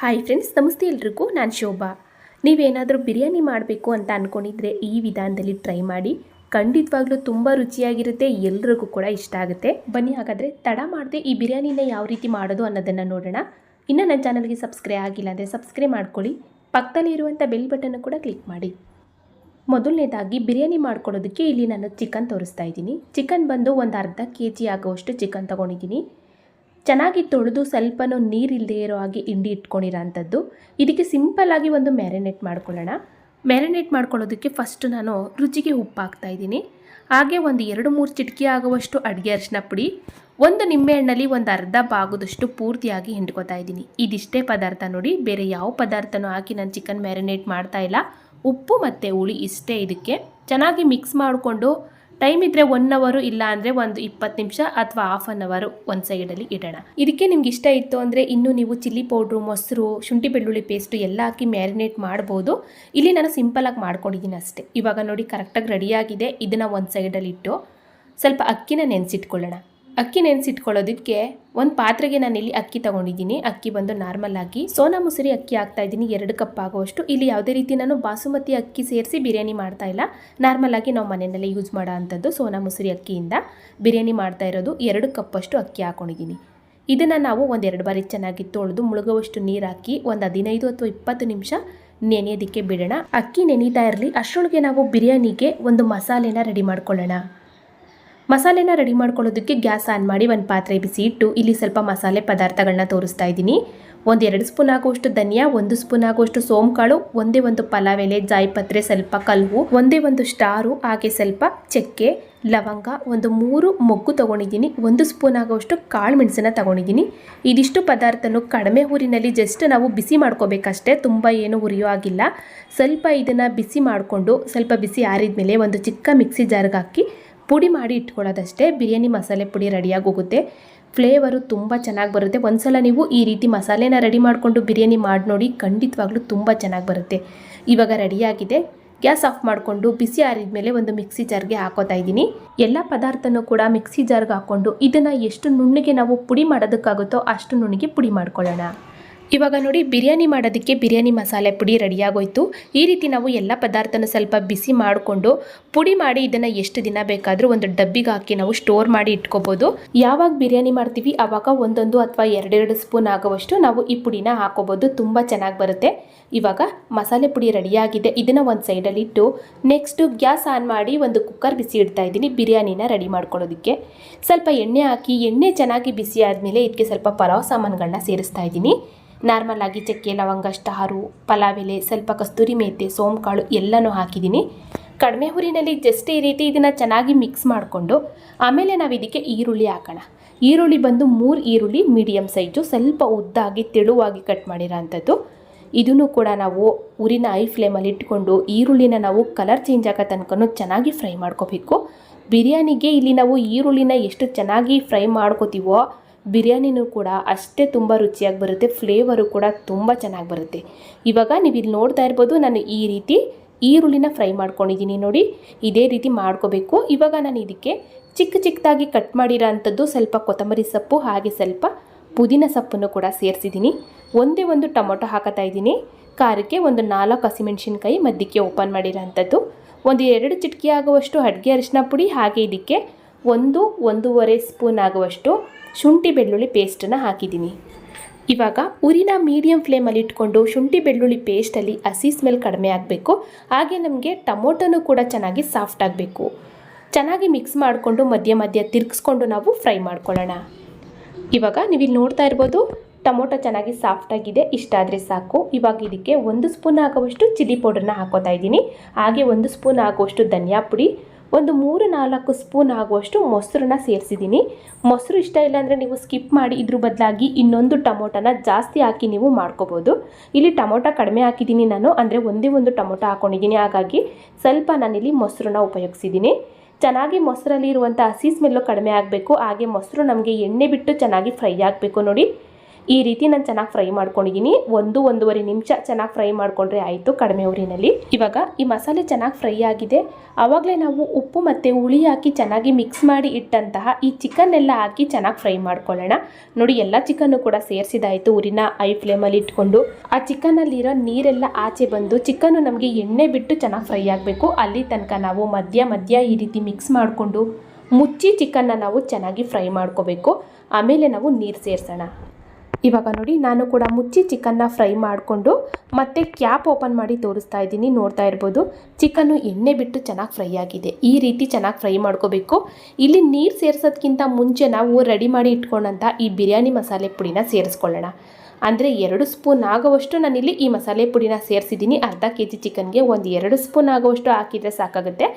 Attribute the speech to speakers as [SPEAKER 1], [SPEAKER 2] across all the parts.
[SPEAKER 1] Hi friends ನಮಸ್ತೆ ಎಲ್ರಿಗೂ, ನಾನು ಶೋಭಾ. ನೀವೇನಾದರೂ ಬಿರಿಯಾನಿ ಮಾಡಬೇಕು ಅಂತ ಅಂದ್ಕೊಂಡಿದ್ರೆ ಈ ವಿಧಾನದಲ್ಲಿ ಟ್ರೈ ಮಾಡಿ. ಖಂಡಿತವಾಗ್ಲೂ ತುಂಬ ರುಚಿಯಾಗಿರುತ್ತೆ, ಎಲ್ರಿಗೂ ಕೂಡ ಇಷ್ಟ ಆಗುತ್ತೆ. ಬನ್ನಿ ಹಾಗಾದರೆ ತಡ ಮಾಡದೆ ಈ ಬಿರಿಯಾನಿನ ಯಾವ ರೀತಿ ಮಾಡೋದು ಅನ್ನೋದನ್ನು ನೋಡೋಣ. ಇನ್ನು ನನ್ನ ಚಾನಲ್ಗೆ ಸಬ್ಸ್ಕ್ರೈಬ್ ಆಗಿಲ್ಲ ಅಂದರೆ ಸಬ್ಸ್ಕ್ರೈಬ್ ಮಾಡ್ಕೊಳ್ಳಿ. ಪಕ್ಕದಲ್ಲಿ ಇರುವಂಥ ಬೆಲ್ ಬಟನ್ನು ಕೂಡ ಕ್ಲಿಕ್ ಮಾಡಿ. ಮೊದಲನೇದಾಗಿ ಬಿರಿಯಾನಿ ಮಾಡ್ಕೊಳ್ಳೋದಕ್ಕೆ ಇಲ್ಲಿ ನಾನು ಚಿಕನ್ ತೋರಿಸ್ತಾ ಇದ್ದೀನಿ. ಚಿಕನ್ ಬಂದು ಒಂದು ಅರ್ಧ ಕೆ ಜಿ ಆಗುವಷ್ಟು ಚಿಕನ್ ತೊಗೊಂಡಿದ್ದೀನಿ. ಚೆನ್ನಾಗಿ ತೊಳೆದು ಸ್ವಲ್ಪನೂ ನೀರಿಲ್ಲದೆ ಇರೋ ಹಾಗೆ ಹಿಂಡಿ ಇಟ್ಕೊಂಡಿರೋ ಅಂಥದ್ದು. ಇದಕ್ಕೆ ಸಿಂಪಲ್ಲಾಗಿ ಒಂದು ಮ್ಯಾರಿನೇಟ್ ಮಾಡ್ಕೊಳ್ಳೋಣ. ಮ್ಯಾರಿನೇಟ್ ಮಾಡ್ಕೊಳ್ಳೋದಕ್ಕೆ ಫಸ್ಟ್ ನಾನು ರುಚಿಗೆ ಉಪ್ಪು ಹಾಕ್ತಾ ಇದ್ದೀನಿ. ಹಾಗೆ ಒಂದು ಎರಡು ಮೂರು ಚಿಟಕಿ ಆಗುವಷ್ಟು ಅಡುಗೆ ಅರಿಶಿನ ಪುಡಿ, ಒಂದು ನಿಂಬೆಹಣ್ಣಲ್ಲಿ ಒಂದು ಅರ್ಧ ಭಾಗದಷ್ಟು ಪೂರ್ತಿಯಾಗಿ ಹಿಂಡ್ಕೊತಾ ಇದ್ದೀನಿ. ಇದಿಷ್ಟೇ ಪದಾರ್ಥ ನೋಡಿ, ಬೇರೆ ಯಾವ ಪದಾರ್ಥನೂ ಹಾಕಿ ನಾನು ಚಿಕನ್ ಮ್ಯಾರಿನೇಟ್ ಮಾಡ್ತಾ ಇಲ್ಲ. ಉಪ್ಪು ಮತ್ತು ಹುಳಿ ಇಷ್ಟೇ ಇದಕ್ಕೆ. ಚೆನ್ನಾಗಿ ಮಿಕ್ಸ್ ಮಾಡಿಕೊಂಡು ಟೈಮ್ ಇದ್ದರೆ ಒನ್ ಅವರು ಇಲ್ಲ ಅಂದರೆ ಒಂದು ಇಪ್ಪತ್ತು ನಿಮಿಷ ಅಥವಾ ಹಾಫ್ ಅನ್ ಅವರು ಒಂದು ಸೈಡಲ್ಲಿ ಇಡೋಣ. ಇದಕ್ಕೆ ನಿಮ್ಗೆ ಇಷ್ಟ ಇತ್ತು ಅಂದರೆ ಇನ್ನೂ ನೀವು ಚಿಲ್ಲಿ ಪೌಡ್ರು ಮೊಸರು, ಶುಂಠಿ ಬೆಳ್ಳುಳ್ಳಿ ಪೇಸ್ಟು ಎಲ್ಲ ಹಾಕಿ ಮ್ಯಾರಿನೇಟ್ ಮಾಡ್ಬೋದು. ಇಲ್ಲಿ ನಾನು ಸಿಂಪಲಾಗಿ ಮಾಡ್ಕೊಂಡಿದ್ದೀನಿ ಅಷ್ಟೇ. ಇವಾಗ ನೋಡಿ ಕರೆಕ್ಟಾಗಿ ರೆಡಿಯಾಗಿದೆ ಇದನ್ನು ಒಂದು ಸೈಡಲ್ಲಿ ಇಟ್ಟು ಸ್ವಲ್ಪ ಅಕ್ಕಿನ ನೆನೆಸಿಟ್ಕೊಳ್ಳೋಣ. ಅಕ್ಕಿ ನೆನೆಸಿಟ್ಕೊಳ್ಳೋದಕ್ಕೆ ಒಂದು ಪಾತ್ರೆಗೆ ನಾನು ಇಲ್ಲಿ ಅಕ್ಕಿ ತಗೊಂಡಿದ್ದೀನಿ. ಅಕ್ಕಿ ಬಂದು ನಾರ್ಮಲ್ ಆಗಿ ಸೋನಾ ಮುಸುರಿ ಅಕ್ಕಿ ಹಾಕ್ತಾ ಇದ್ದೀನಿ. ಎರಡು ಕಪ್ ಆಗುವಷ್ಟು. ಇಲ್ಲಿ ಯಾವುದೇ ರೀತಿ ನಾನು ಬಾಸುಮತಿ ಅಕ್ಕಿ ಸೇರಿಸಿ ಬಿರಿಯಾನಿ ಮಾಡ್ತಾ ಇಲ್ಲ. ನಾರ್ಮಲ್ ಆಗಿ ನಾವು ಮನೆಯಲ್ಲೇ ಯೂಸ್ ಮಾಡೋ ಅಂಥದ್ದು ಸೋನಾ ಮುಸುರಿ ಅಕ್ಕಿಯಿಂದ ಬಿರಿಯಾನಿ ಮಾಡ್ತಾ ಇರೋದು. ಎರಡು ಕಪ್ಪಷ್ಟು ಅಕ್ಕಿ ಹಾಕೊಂಡಿದ್ದೀನಿ. ಇದನ್ನು ನಾವು ಒಂದೆರಡು ಬಾರಿ ಚೆನ್ನಾಗಿ ತೊಳೆದು ಮುಳುಗುವಷ್ಟು ನೀರು ಹಾಕಿ ಒಂದು ಹದಿನೈದು ಅಥವಾ ಇಪ್ಪತ್ತು ನಿಮಿಷ ನೆನೆಯೋದಕ್ಕೆ ಬಿಡೋಣ. ಅಕ್ಕಿ ನೆನೀತಾ ಇರಲಿ. ಅಷ್ಟೊಳಗೆ ನಾವು ಬಿರಿಯಾನಿಗೆ ಒಂದು ಮಸಾಲೆನ ರೆಡಿ ಮಾಡ್ಕೊಳ್ಳೋಣ. ಮಸಾಲೆನ ರೆಡಿ ಮಾಡ್ಕೊಳ್ಳೋದಕ್ಕೆ ಗ್ಯಾಸ್ ಆನ್ ಮಾಡಿ ಒಂದು ಪಾತ್ರೆ ಬಿಸಿ ಇಟ್ಟು ಇಲ್ಲಿ ಸ್ವಲ್ಪ ಮಸಾಲೆ ಪದಾರ್ಥಗಳನ್ನ ತೋರಿಸ್ತಾ ಇದ್ದೀನಿ. ಒಂದೆರಡು ಸ್ಪೂನ್ ಆಗುವಷ್ಟು ಧನಿಯಾ, ಒಂದು ಸ್ಪೂನ್ ಆಗುವಷ್ಟು ಸೋಂಕಾಳು, ಒಂದೇ ಒಂದು ಪಲಾವ್ ಎಲೆ, ಜಾಯಿಪತ್ರೆ, ಸ್ವಲ್ಪ ಕಲ್ವು ಒಂದೇ ಒಂದು ಸ್ಟಾರು, ಹಾಗೆ ಸ್ವಲ್ಪ ಚಕ್ಕೆ, ಲವಂಗ, ಒಂದು ಮೂರು ಮೊಗ್ಗು ತೊಗೊಂಡಿದ್ದೀನಿ. ಒಂದು ಸ್ಪೂನ್ ಆಗುವಷ್ಟು ಕಾಳು ಮೆಣಸನ್ನ ತೊಗೊಂಡಿದ್ದೀನಿ. ಇದಿಷ್ಟು ಪದಾರ್ಥನೂ ಕಡಿಮೆ ಊರಿನಲ್ಲಿ ಜಸ್ಟ್ ನಾವು ಬಿಸಿ ಮಾಡ್ಕೋಬೇಕಷ್ಟೇ, ತುಂಬ ಏನು ಹುರಿಯೋ ಆಗಿಲ್ಲ ಸ್ವಲ್ಪ ಇದನ್ನು ಬಿಸಿ ಮಾಡಿಕೊಂಡು, ಸ್ವಲ್ಪ ಬಿಸಿ ಆರಿದ ಮೇಲೆ ಒಂದು ಚಿಕ್ಕ ಮಿಕ್ಸಿ ಜಾರ್ಗೆ ಹಾಕಿ ಪುಡಿ ಮಾಡಿ ಇಟ್ಕೊಳ್ಳೋದಷ್ಟೇ ಬಿರಿಯಾನಿ ಮಸಾಲೆ ಪುಡಿ ರೆಡಿಯಾಗಿ ಹೋಗುತ್ತೆ. ಫ್ಲೇವರು ತುಂಬ ಚೆನ್ನಾಗಿ ಬರುತ್ತೆ. ಒಂದ್ಸಲ ನೀವು ಈ ರೀತಿ ಮಸಾಲೆನ ರೆಡಿ ಮಾಡಿಕೊಂಡು ಬಿರಿಯಾನಿ ಮಾಡಿ ನೋಡಿ ಖಂಡಿತವಾಗ್ಲೂ ತುಂಬ ಚೆನ್ನಾಗಿ ಬರುತ್ತೆ. ಇವಾಗ ರೆಡಿಯಾಗಿದೆ. ಗ್ಯಾಸ್ ಆಫ್ ಮಾಡಿಕೊಂಡು ಬಿಸಿ ಆರಿದ ಮೇಲೆ ಒಂದು ಮಿಕ್ಸಿ ಜಾರ್ಗೆ ಹಾಕೋತಾ ಇದ್ದೀನಿ. ಎಲ್ಲ ಪದಾರ್ಥನೂ ಕೂಡ ಮಿಕ್ಸಿ ಜಾರ್ಗೆ ಹಾಕ್ಕೊಂಡು ಇದನ್ನು ಎಷ್ಟು ನುಣ್ಣಗೆ ನಾವು ಪುಡಿ ಮಾಡೋದಕ್ಕಾಗುತ್ತೋ ಅಷ್ಟು ನುಣ್ಣಗೆ ಪುಡಿ ಮಾಡ್ಕೊಳ್ಳೋಣ. ಇವಾಗ ನೋಡಿ ಬಿರಿಯಾನಿ ಮಾಡೋದಕ್ಕೆ ಬಿರಿಯಾನಿ ಮಸಾಲೆ ಪುಡಿ ರೆಡಿಯಾಗೋಯ್ತು. ಈ ರೀತಿ ನಾವು ಎಲ್ಲ ಪದಾರ್ಥನ ಸ್ವಲ್ಪ ಬಿಸಿ ಮಾಡಿಕೊಂಡು ಪುಡಿ ಮಾಡಿ ಇದನ್ನು ಎಷ್ಟು ದಿನ ಬೇಕಾದರೂ ಒಂದು ಡಬ್ಬಿಗೆ ಹಾಕಿ ನಾವು ಸ್ಟೋರ್ ಮಾಡಿ ಇಟ್ಕೋಬೋದು. ಯಾವಾಗ ಬಿರಿಯಾನಿ ಮಾಡ್ತೀವಿ ಆವಾಗ ಒಂದೊಂದು ಅಥವಾ ಎರಡೆರಡು ಸ್ಪೂನ್ ಆಗುವಷ್ಟು ನಾವು ಈ ಪುಡಿನ ಹಾಕೋಬೋದು. ತುಂಬ ಚೆನ್ನಾಗಿ ಬರುತ್ತೆ. ಇವಾಗ ಮಸಾಲೆ ಪುಡಿ ರೆಡಿಯಾಗಿದೆ. ಇದನ್ನು ಒಂದು ಸೈಡಲ್ಲಿ ಇಟ್ಟು ನೆಕ್ಸ್ಟು ಗ್ಯಾಸ್ ಆನ್ ಮಾಡಿ ಒಂದು ಕುಕ್ಕರ್ ಬಿಸಿ ಇಡ್ತಾ ಇದ್ದೀನಿ ಬಿರಿಯಾನಿನ ರೆಡಿ ಮಾಡ್ಕೊಳ್ಳೋದಕ್ಕೆ. ಸ್ವಲ್ಪ ಎಣ್ಣೆ ಹಾಕಿ, ಎಣ್ಣೆ ಚೆನ್ನಾಗಿ ಬಿಸಿ ಆದಮೇಲೆ ಇದಕ್ಕೆ ಸ್ವಲ್ಪ ಪಲಾವ್ ಸಾಮಾನುಗಳನ್ನ ಸೇರಿಸ್ತಾ ಇದ್ದೀನಿ. ನಾರ್ಮಲ್ ಆಗಿ ಚಕ್ಕೆ, ಲವಂಗ ಸ್ಟಾರು ಪಲಾವ್ ಎಲೆ ಸ್ವಲ್ಪ ಕಸ್ತೂರಿ ಮೇತೆ, ಸೋಂಕಾಳು ಎಲ್ಲನೂ ಹಾಕಿದ್ದೀನಿ. ಕಡಿಮೆ ಹುರಿನಲ್ಲಿ ಜಸ್ಟ್ ಈ ರೀತಿ ಇದನ್ನು ಚೆನ್ನಾಗಿ ಮಿಕ್ಸ್ ಮಾಡಿಕೊಂಡು, ಆಮೇಲೆ ನಾವು ಇದಕ್ಕೆ ಈರುಳ್ಳಿ ಹಾಕೋಣ. ಈರುಳ್ಳಿ ಬಂದು ಮೂರು ಈರುಳ್ಳಿ ಮೀಡಿಯಮ್ ಸೈಜು ಸ್ವಲ್ಪ ಉದ್ದಾಗಿ ತೆಳುವಾಗಿ ಕಟ್ ಮಾಡಿರೋ ಅಂಥದ್ದು ಇದನ್ನು ಕೂಡ ನಾವು ಉರಿನ ಐ ಫ್ಲೇಮಲ್ಲಿ ಇಟ್ಕೊಂಡು ಈರುಳ್ಳಿನ ನಾವು ಕಲರ್ ಚೇಂಜ್ ಆಗೋ ತನಕ ಚೆನ್ನಾಗಿ ಫ್ರೈ ಮಾಡ್ಕೋಬೇಕು. ಬಿರಿಯಾನಿಗೆ ಇಲ್ಲಿ ನಾವು ಈರುಳ್ಳಿನ ಎಷ್ಟು ಚೆನ್ನಾಗಿ ಫ್ರೈ ಮಾಡ್ಕೋತೀವೋ ಬಿರಿಯಾನಿನೂ ಕೂಡ ಅಷ್ಟೇ ತುಂಬ ರುಚಿಯಾಗಿ ಬರುತ್ತೆ ಫ್ಲೇವರು ಕೂಡ ತುಂಬ ಚೆನ್ನಾಗಿ ಬರುತ್ತೆ. ಇವಾಗ ನೀವು ಇಲ್ಲಿ ನೋಡ್ತಾ ಇರ್ಬೋದು, ನಾನು ಈ ರೀತಿ ಈರುಳ್ಳಿನ ಫ್ರೈ ಮಾಡ್ಕೊಂಡಿದ್ದೀನಿ ನೋಡಿ, ಇದೇ ರೀತಿ ಮಾಡ್ಕೋಬೇಕು. ಇವಾಗ ನಾನು ಇದಕ್ಕೆ ಚಿಕ್ಕ ಚಿಕ್ಕದಾಗಿ ಕಟ್ ಮಾಡಿರೋ ಅಂಥದ್ದು ಸ್ವಲ್ಪ ಕೊತ್ತಂಬರಿ ಸೊಪ್ಪು, ಹಾಗೆ ಸ್ವಲ್ಪ ಪುದೀನ ಸೊಪ್ಪನ್ನು ಕೂಡ ಸೇರಿಸಿದ್ದೀನಿ. ಒಂದೇ ಒಂದು ಟೊಮೊಟೊ ಹಾಕತಾ ಇದ್ದೀನಿ. ಖಾರಕ್ಕೆ ಒಂದು ನಾಲ್ಕು ಹಸಿಮೆಣಸಿನ್ಕಾಯಿ ಮಧ್ಯಕ್ಕೆ ಓಪನ್ ಮಾಡಿರೋ ಅಂಥದ್ದು ಒಂದು ಎರಡು ಚಿಟಕಿ ಆಗುವಷ್ಟು ಅಡುಗೆ ಅರಿಶಿನ ಪುಡಿ, ಹಾಗೆ ಇದಕ್ಕೆ ಒಂದು ಒಂದೂವರೆ ಸ್ಪೂನ್ ಆಗುವಷ್ಟು ಶುಂಠಿ ಬೆಳ್ಳುಳ್ಳಿ ಪೇಸ್ಟನ್ನು ಹಾಕಿದ್ದೀನಿ. ಇವಾಗ ಉರಿನ ಮೀಡಿಯಂ ಫ್ಲೇಮಲ್ಲಿ ಇಟ್ಕೊಂಡು ಶುಂಠಿ ಬೆಳ್ಳುಳ್ಳಿ ಪೇಸ್ಟಲ್ಲಿ ಹಸಿ ಸ್ಮೆಲ್ ಕಡಿಮೆ ಆಗಬೇಕು. ಹಾಗೆ ನಮಗೆ ಟೊಮೊಟೊನೂ ಕೂಡ ಚೆನ್ನಾಗಿ ಸಾಫ್ಟ್ ಆಗಬೇಕು. ಚೆನ್ನಾಗಿ ಮಿಕ್ಸ್ ಮಾಡಿಕೊಂಡು ಮಧ್ಯ ಮಧ್ಯ ತಿರ್ಗಿಸ್ಕೊಂಡು ನಾವು ಫ್ರೈ ಮಾಡ್ಕೊಳ್ಳೋಣ. ಇವಾಗ ನೀವು ಇಲ್ಲಿ ನೋಡ್ತಾ ಇರ್ಬೋದು ಟೊಮೊಟೊ ಚೆನ್ನಾಗಿ ಸಾಫ್ಟಾಗಿದೆ ಇಷ್ಟಾದರೆ ಸಾಕು. ಇವಾಗ ಇದಕ್ಕೆ ಒಂದು ಸ್ಪೂನ್ ಆಗುವಷ್ಟು ಚಿಲ್ಲಿ ಪೌಡ್ರನ್ನ ಹಾಕೋತಾ ಇದ್ದೀನಿ. ಹಾಗೆ ಒಂದು ಸ್ಪೂನ್ ಆಗುವಷ್ಟು ಧನಿಯಾ ಪುಡಿ ಒಂದು ಮೂರು ನಾಲ್ಕು ಸ್ಪೂನ್ ಆಗುವಷ್ಟು ಮೊಸರನ್ನ ಸೇರಿಸಿದ್ದೀನಿ. ಮೊಸರು ಇಷ್ಟ ಇಲ್ಲ ಅಂದರೆ ನೀವು ಸ್ಕಿಪ್ ಮಾಡಿ ಇದ್ರ ಬದಲಾಗಿ ಇನ್ನೊಂದು ಟೊಮೊಟೊನ ಜಾಸ್ತಿ ಹಾಕಿ ನೀವು ಮಾಡ್ಕೋಬೋದು. ಇಲ್ಲಿ ಟೊಮೊಟೊ ಕಡಿಮೆ ಹಾಕಿದ್ದೀನಿ ನಾನು, ಅಂದರೆ ಒಂದೇ ಒಂದು ಟೊಮೊಟೊ ಹಾಕ್ಕೊಂಡಿದ್ದೀನಿ ಹಾಗಾಗಿ ಸ್ವಲ್ಪ ನಾನಿಲ್ಲಿ ಮೊಸರನ್ನ ಉಪಯೋಗಿಸಿದ್ದೀನಿ. ಚೆನ್ನಾಗಿ ಮೊಸರಲ್ಲಿ ಇರುವಂಥ ಹಸಿ ಸ್ಮೆಲ್ಲು ಕಡಿಮೆ ಆಗಬೇಕು. ಹಾಗೆ ಮೊಸರು ನಮಗೆ ಎಣ್ಣೆ ಬಿಟ್ಟು ಚೆನ್ನಾಗಿ ಫ್ರೈ ಆಗಬೇಕು ನೋಡಿ. ಈ ರೀತಿ ನಾನು ಚೆನ್ನಾಗಿ ಫ್ರೈ ಮಾಡ್ಕೊಂಡಿದ್ದೀನಿ ಒಂದು ಒಂದೂವರೆ ನಿಮಿಷ ಚೆನ್ನಾಗಿ ಫ್ರೈ ಮಾಡಿಕೊಂಡ್ರೆ ಆಯಿತು ಕಡಿಮೆ ಉರಿನಲ್ಲಿ. ಇವಾಗ ಈ ಮಸಾಲೆ ಚೆನ್ನಾಗಿ ಫ್ರೈ ಆಗಿದೆ. ಆವಾಗಲೇ ನಾವು ಉಪ್ಪು ಮತ್ತು ಹುಳಿ ಹಾಕಿ ಚೆನ್ನಾಗಿ ಮಿಕ್ಸ್ ಮಾಡಿ ಇಟ್ಟಂತಹ ಈ ಚಿಕನ್ ಎಲ್ಲ ಹಾಕಿ ಚೆನ್ನಾಗಿ ಫ್ರೈ ಮಾಡ್ಕೊಳ್ಳೋಣ. ನೋಡಿ, ಎಲ್ಲ ಚಿಕನ್ನು ಕೂಡ ಸೇರಿಸಿದಾಯಿತು ಉರಿನ ಐ ಫ್ಲೇಮಲ್ಲಿ ಇಟ್ಕೊಂಡು. ಆ ಚಿಕನಲ್ಲಿರೋ ನೀರೆಲ್ಲ ಆಚೆ ಬಂದು ಚಿಕನ್ನು ನಮಗೆ ಎಣ್ಣೆ ಬಿಟ್ಟು ಚೆನ್ನಾಗಿ ಫ್ರೈ ಆಗಬೇಕು. ಅಲ್ಲಿ ತನಕ ನಾವು ಮಧ್ಯ ಮಧ್ಯ ಈ ರೀತಿ ಮಿಕ್ಸ್ ಮಾಡಿಕೊಂಡು ಮುಚ್ಚಿ ಚಿಕನ್ನ ನಾವು ಚೆನ್ನಾಗಿ ಫ್ರೈ ಮಾಡ್ಕೋಬೇಕು. ಆಮೇಲೆ ನಾವು ನೀರು ಸೇರಿಸೋಣ. ಇವಾಗ ನೋಡಿ, ನಾನು ಕೂಡ ಮುಚ್ಚಿ ಚಿಕನ್ನ ಫ್ರೈ ಮಾಡಿಕೊಂಡು ಮತ್ತೆ ಕ್ಯಾಪ್ ಓಪನ್ ಮಾಡಿ ತೋರಿಸ್ತಾ ಇದ್ದೀನಿ, ನೋಡ್ತಾ ಇರ್ಬೋದು. ಚಿಕನ್ನು ಎಣ್ಣೆ ಬಿಟ್ಟು ಚೆನ್ನಾಗಿ ಫ್ರೈ ಆಗಿದೆ. ಈ ರೀತಿ ಚೆನ್ನಾಗಿ ಫ್ರೈ ಮಾಡ್ಕೋಬೇಕು. ಇಲ್ಲಿ ನೀರು ಸೇರಿಸೋದ್ಕಿಂತ ಮುಂಚೆ ನಾವು ರೆಡಿ ಮಾಡಿ ಇಟ್ಕೊಂಡಂಥ ಈ ಬಿರಿಯಾನಿ ಮಸಾಲೆ ಪುಡಿನ ಸೇರಿಸ್ಕೊಳ್ಳೋಣ. ಅಂದರೆ ಎರಡು ಸ್ಪೂನ್ ಆಗುವಷ್ಟು ನಾನಿಲ್ಲಿ ಈ ಮಸಾಲೆ ಪುಡಿನ ಸೇರಿಸಿದ್ದೀನಿ. ಅರ್ಧ ಕೆ ಜಿ ಚಿಕನ್ಗೆ ಒಂದು ಎರಡು ಸ್ಪೂನ್ ಆಗುವಷ್ಟು ಹಾಕಿದರೆ ಸಾಕಾಗುತ್ತೆ.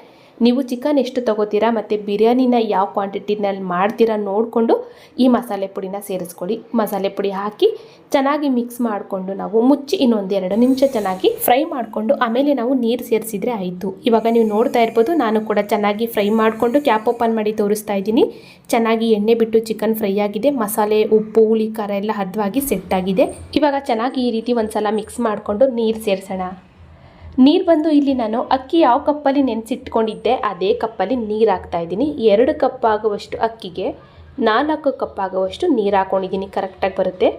[SPEAKER 1] ನೀವು ಚಿಕನ್ ಎಷ್ಟು ತೊಗೋತೀರಾ ಮತ್ತು ಬಿರಿಯಾನಿನ ಯಾವ ಕ್ವಾಂಟಿಟಿನಲ್ಲಿ ಮಾಡ್ತೀರಾ ನೋಡಿಕೊಂಡು ಈ ಮಸಾಲೆ ಪುಡಿನ ಸೇರಿಸ್ಕೊಳ್ಳಿ. ಮಸಾಲೆ ಪುಡಿ ಹಾಕಿ ಚೆನ್ನಾಗಿ ಮಿಕ್ಸ್ ಮಾಡಿಕೊಂಡು ನಾವು ಮುಚ್ಚಿ ಇನ್ನೊಂದು ಎರಡು ನಿಮಿಷ ಚೆನ್ನಾಗಿ ಫ್ರೈ ಮಾಡಿಕೊಂಡು ಆಮೇಲೆ ನಾವು ನೀರು ಸೇರಿಸಿದ್ರೆ ಆಯಿತು. ಇವಾಗ ನೀವು ನೋಡ್ತಾ ಇರ್ಬೋದು ನಾನು ಕೂಡ ಚೆನ್ನಾಗಿ ಫ್ರೈ ಮಾಡಿಕೊಂಡು ಕ್ಯಾಪ್ ಓಪನ್ ಮಾಡಿ ತೋರಿಸ್ತಾ ಇದ್ದೀನಿ. ಚೆನ್ನಾಗಿ ಎಣ್ಣೆ ಬಿಟ್ಟು ಚಿಕನ್ ಫ್ರೈ ಆಗಿದೆ. ಮಸಾಲೆ, ಉಪ್ಪು, ಹುಳಿ, ಖಾರ ಎಲ್ಲ ಹದವಾಗಿ ಸೆಟ್ ಆಗಿದೆ ಇವಾಗ ಚೆನ್ನಾಗಿ ಈ ರೀತಿ ಒಂದು ಸಲ ಮಿಕ್ಸ್ ಮಾಡಿಕೊಂಡು ನೀರು ಸೇರಿಸೋಣ. ನೀರು ಬಂದು ಇಲ್ಲಿ ನಾನು ಅಕ್ಕಿ ಯಾವ ಕಪ್ಪಲ್ಲಿ ನೆನೆಸಿಟ್ಕೊಂಡಿದ್ದೆ, ಅದೇ ಕಪ್ಪಲ್ಲಿ ನೀರು ಹಾಕ್ತಾ ಇದ್ದೀನಿ. ಎರಡು ಕಪ್ ಆಗುವಷ್ಟು ಅಕ್ಕಿಗೆ, ನಾಲ್ಕು ಕಪ್ ಆಗುವಷ್ಟು ನೀರು ಹಾಕ್ಕೊಂಡಿದ್ದೀನಿ ಕರೆಕ್ಟಾಗಿ ಬರುತ್ತೆ.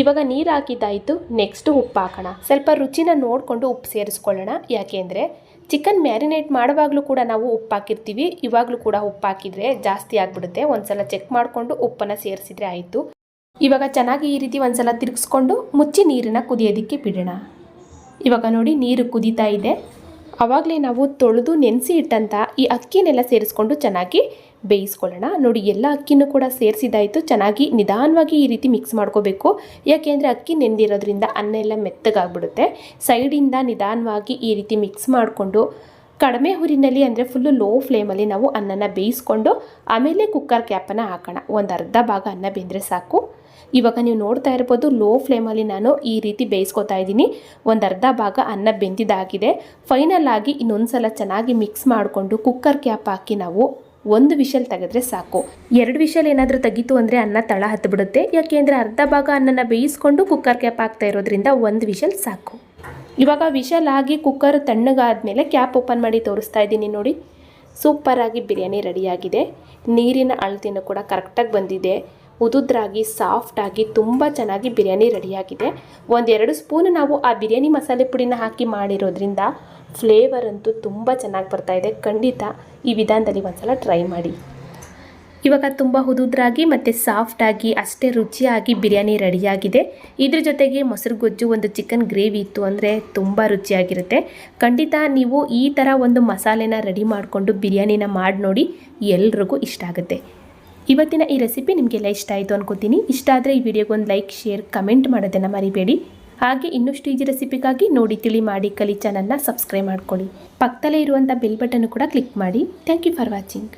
[SPEAKER 1] ಇವಾಗ ನೀರು ಹಾಕಿದ್ದಾಯಿತು ನೆಕ್ಸ್ಟು ಉಪ್ಪು ಹಾಕೋಣ. ಸ್ವಲ್ಪ ರುಚಿನ ನೋಡಿಕೊಂಡು ಉಪ್ಪು ಸೇರಿಸ್ಕೊಳ್ಳೋಣ. ಯಾಕೆಂದರೆ ಚಿಕನ್ ಮ್ಯಾರಿನೇಟ್ ಮಾಡುವಾಗಲೂ ಕೂಡ ನಾವು ಉಪ್ಪು ಹಾಕಿರ್ತೀವಿ. ಇವಾಗಲೂ ಕೂಡ ಉಪ್ಪು ಹಾಕಿದರೆ ಜಾಸ್ತಿ ಆಗಿಬಿಡುತ್ತೆ. ಒಂದು ಸಲ ಚೆಕ್ ಮಾಡಿಕೊಂಡು ಉಪ್ಪನ್ನು ಸೇರಿಸಿದ್ರೆ ಆಯಿತು. ಇವಾಗ ಚೆನ್ನಾಗಿ ಈ ರೀತಿ ಒಂದ್ಸಲ ತಿರುಗಿಸ್ಕೊಂಡು ಮುಚ್ಚಿ ನೀರನ್ನು ಕುದಿಯೋದಕ್ಕೆ ಬಿಡೋಣ. ಇವಾಗ ನೋಡಿ ನೀರು ಕುದೀತಾ ಇದೆ. ಆವಾಗಲೇ ನಾವು ತೊಳೆದು ನೆನೆಸಿ ಇಟ್ಟಂಥ ಈ ಅಕ್ಕಿನೆಲ್ಲ ಸೇರಿಸ್ಕೊಂಡು ಚೆನ್ನಾಗಿ ಬೇಯಿಸ್ಕೊಳ್ಳೋಣ. ನೋಡಿ ಎಲ್ಲ ಅಕ್ಕಿನೂ ಕೂಡ ಸೇರಿಸಿದಾಯಿತು ಚೆನ್ನಾಗಿ ನಿಧಾನವಾಗಿ ಈ ರೀತಿ ಮಿಕ್ಸ್ ಮಾಡ್ಕೋಬೇಕು. ಯಾಕೆಂದರೆ ಅಕ್ಕಿ ನೆಂದಿರೋದ್ರಿಂದ ಅನ್ನ ಎಲ್ಲ ಮೆತ್ತಗಾಗ್ಬಿಡುತ್ತೆ. ಸೈಡಿಂದ ನಿಧಾನವಾಗಿ ಈ ರೀತಿ ಮಿಕ್ಸ್ ಮಾಡಿಕೊಂಡು ಕಡಿಮೆ ಹುರಿನಲ್ಲಿ ಅಂದರೆ ಫುಲ್ಲು ಲೋ ಫ್ಲೇಮಲ್ಲಿ ನಾವು ಅನ್ನನ ಬೇಯಿಸ್ಕೊಂಡು ಆಮೇಲೆ ಕುಕ್ಕರ್ ಕ್ಯಾಪನ್ನು ಹಾಕೋಣ. ಒಂದು ಅರ್ಧ ಭಾಗ ಅನ್ನ ಬೆಂದರೆ ಸಾಕು. ಇವಾಗ ನೀವು ನೋಡ್ತಾ ಇರ್ಬೋದು ಲೋ ಫ್ಲೇಮಲ್ಲಿ ನಾನು ಈ ರೀತಿ ಬೇಯಿಸ್ಕೊತಾ ಇದ್ದೀನಿ. ಒಂದು ಅರ್ಧ ಭಾಗ ಅನ್ನ ಬೆಂದಿದ್ದಾಗಿದೆ ಫೈನಲ್ ಆಗಿ ಇನ್ನೊಂದು ಸಲ ಚೆನ್ನಾಗಿ ಮಿಕ್ಸ್ ಮಾಡಿಕೊಂಡು ಕುಕ್ಕರ್ ಕ್ಯಾಪ್ ಹಾಕಿ ನಾವು ಒಂದು ವಿಷಲ್ ತೆಗೆದ್ರೆ ಸಾಕು. ಎರಡು ವಿಷಲ್ ಏನಾದರೂ ತೆಗೀತು ಅಂದರೆ ಅನ್ನ ತಳ ಹತ್ತಿಬಿಡುತ್ತೆ ಯಾಕೆಂದರೆ ಅರ್ಧ ಭಾಗ ಅನ್ನನ ಬೇಯಿಸ್ಕೊಂಡು ಕುಕ್ಕರ್ ಕ್ಯಾಪ್ ಹಾಕ್ತಾ ಇರೋದ್ರಿಂದ ಒಂದು ವಿಷಲ್ ಸಾಕು. ಇವಾಗ ವಿಷಲ್ ಆಗಿ ಕುಕ್ಕರ್ ತಣ್ಣಗಾದ್ಮೇಲೆ ಕ್ಯಾಪ್ ಓಪನ್ ಮಾಡಿ ತೋರಿಸ್ತಾ ಇದ್ದೀನಿ ನೋಡಿ. ಸೂಪರಾಗಿ ಬಿರಿಯಾನಿ ರೆಡಿಯಾಗಿದೆ ನೀರಿನ ಅಳತಿನೂ ಕೂಡ ಕರೆಕ್ಟಾಗಿ ಬಂದಿದೆ. ಉದುದ್ರಾಗಿ ಸಾಫ್ಟಾಗಿ ತುಂಬ ಚೆನ್ನಾಗಿ ಬಿರಿಯಾನಿ ರೆಡಿಯಾಗಿದೆ ಒಂದೆರಡು ಸ್ಪೂನ್ ನಾವು ಆ ಬಿರಿಯಾನಿ ಮಸಾಲೆ ಪುಡಿನ ಹಾಕಿ ಮಾಡಿರೋದ್ರಿಂದ ಫ್ಲೇವರ್ ಅಂತೂ ತುಂಬ ಚೆನ್ನಾಗಿ ಬರ್ತಾ ಇದೆ. ಖಂಡಿತ ಈ ವಿಧಾನದಲ್ಲಿ ಒಂದ್ಸಲ ಟ್ರೈ ಮಾಡಿ. ಇವಾಗ ತುಂಬ ಹುದುದ್ರಾಗಿ ಮತ್ತು ಸಾಫ್ಟಾಗಿ ಅಷ್ಟೇ ರುಚಿಯಾಗಿ ಬಿರಿಯಾನಿ ರೆಡಿಯಾಗಿದೆ. ಇದ್ರ ಜೊತೆಗೆ ಮೊಸರು ಗೊಜ್ಜು ಒಂದು ಚಿಕನ್ ಗ್ರೇವಿ ಇತ್ತು ಅಂದರೆ ತುಂಬ ರುಚಿಯಾಗಿರುತ್ತೆ. ಖಂಡಿತ ನೀವು ಈ ಥರ ಒಂದು ಮಸಾಲೆನ ರೆಡಿ ಮಾಡಿಕೊಂಡು ಬಿರಿಯಾನಿನ ಮಾಡಿ ನೋಡಿ ಎಲ್ರಿಗೂ ಇಷ್ಟ ಆಗುತ್ತೆ. ಇವತ್ತಿನ ಈ ರೆಸಿಪಿ ನಿಮಗೆಲ್ಲ ಇಷ್ಟ ಆಯಿತು ಅನ್ಕೋತೀನಿ. ಇಷ್ಟ ಆದರೆ ಈ ವಿಡಿಯೋಗೆ ಒಂದು ಲೈಕ್ ಶೇರ್ ಕಮೆಂಟ್ ಮಾಡೋದನ್ನು ಮರಿಬೇಡಿ. ಹಾಗೆ ಇನ್ನಷ್ಟು ಈಜಿ ರೆಸಿಪಿಗಾಗಿ ನೋಡಿ ತಿಳಿ ಮಾಡಿ ಕಲಿ ಚಾನಲ್ನ ಸಬ್ಸ್ಕ್ರೈಬ್ ಮಾಡ್ಕೊಳ್ಳಿ. ಪಕ್ಕದಲ್ಲೇ ಇರುವಂಥ ಬೆಲ್ ಬಟನ್ ಕೂಡ ಕ್ಲಿಕ್ ಮಾಡಿ. Thank you for watching